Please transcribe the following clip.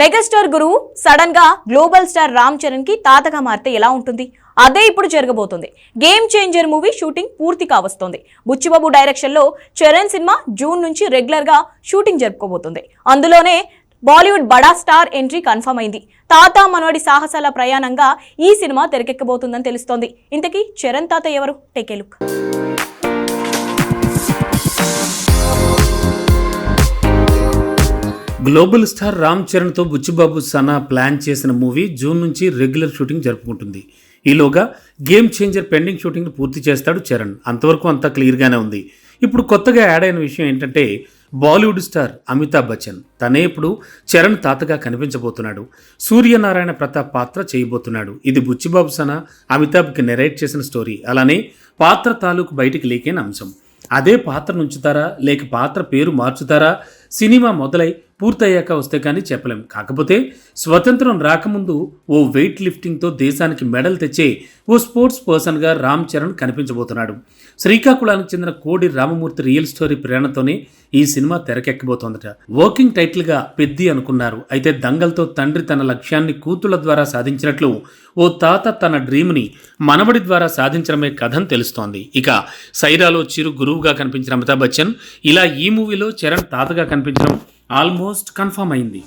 Megastar గురువు సడన్గా global star Ram చరణ్కి తాతగా మారితే ఎలా ఉంటుంది? అదే ఇప్పుడు జరగబోతుంది. గేమ్ చేంజర్ మూవీ షూటింగ్ పూర్తి కావస్తోంది. బుచ్చిబాబు డైరెక్షన్లో చరణ్ సినిమా జూన్ నుంచి రెగ్యులర్గా షూటింగ్ జరుపుకోబోతుంది. అందులోనే బాలీవుడ్ బడా స్టార్ ఎంట్రీ కన్ఫర్మ్ అయింది. తాత మనోడి సాహసాల ప్రయాణంగా ఈ సినిమా తెరకెక్కబోతుందని తెలుస్తోంది. ఇంతకీ చరణ్ తాత ఎవరు? Take a look. Global star Ram చరణ్తో Buchibabu Sana plan చేసిన మూవీ జూన్ నుంచి రెగ్యులర్ షూటింగ్ జరుపుకుంటుంది. ఈలోగా గేమ్ చేంజర్ పెండింగ్ షూటింగ్ను పూర్తి చేస్తాడు చరణ్. అంతవరకు అంతా క్లియర్గానే ఉంది. ఇప్పుడు కొత్తగా యాడ్ అయిన విషయం ఏంటంటే బాలీవుడ్ స్టార్ అమితాబ్ బచ్చన్. తనే ఇప్పుడు చరణ్ తాతగా కనిపించబోతున్నాడు. సూర్యనారాయణ ప్రతాప్ పాత్ర చేయబోతున్నాడు. ఇది బుచ్చిబాబు సనా అమితాబ్కి నెరేట్ చేసిన స్టోరీ. అలానే పాత్ర తాలూకు బయటికి లీకైన అంశం. అదే పాత్ర ఉంచుతారా లేక పాత్ర పేరు మార్చుతారా సినిమా మొదలై పూర్తయ్యాక వస్తే కానీ చెప్పలేం. కాకపోతే స్వతంత్రం రాకముందు ఓ వెయిట్ లిఫ్టింగ్తో దేశానికి మెడల్ తెచ్చే ఓ స్పోర్ట్స్ పర్సన్గా రామ్ చరణ్ కనిపించబోతున్నాడు. శ్రీకాకుళానికి చెందిన కోడి రామమూర్తి రియల్ స్టోరీ ప్రేరణతోనే ఈ సినిమా తెరకెక్కబోతోందట. వర్కింగ్ టైటిల్గా పెద్ది అనుకున్నారు. అయితే దంగల్తో తండ్రి తన లక్ష్యాన్ని కూతుళ్ళ ద్వారా సాధించినట్లు ఓ తాత తన డ్రీమ్ని మనవడి ద్వారా సాధించడమే కథని తెలుస్తోంది. ఇక సైరాలో చిరు గురువుగా కనిపించిన అమితాబ్ బచ్చన్ ఇలా ఈ మూవీలో చరణ్ తాతగా కనిపించడం ఆల్మోస్ట్ కన్ఫర్మ్ అయింది.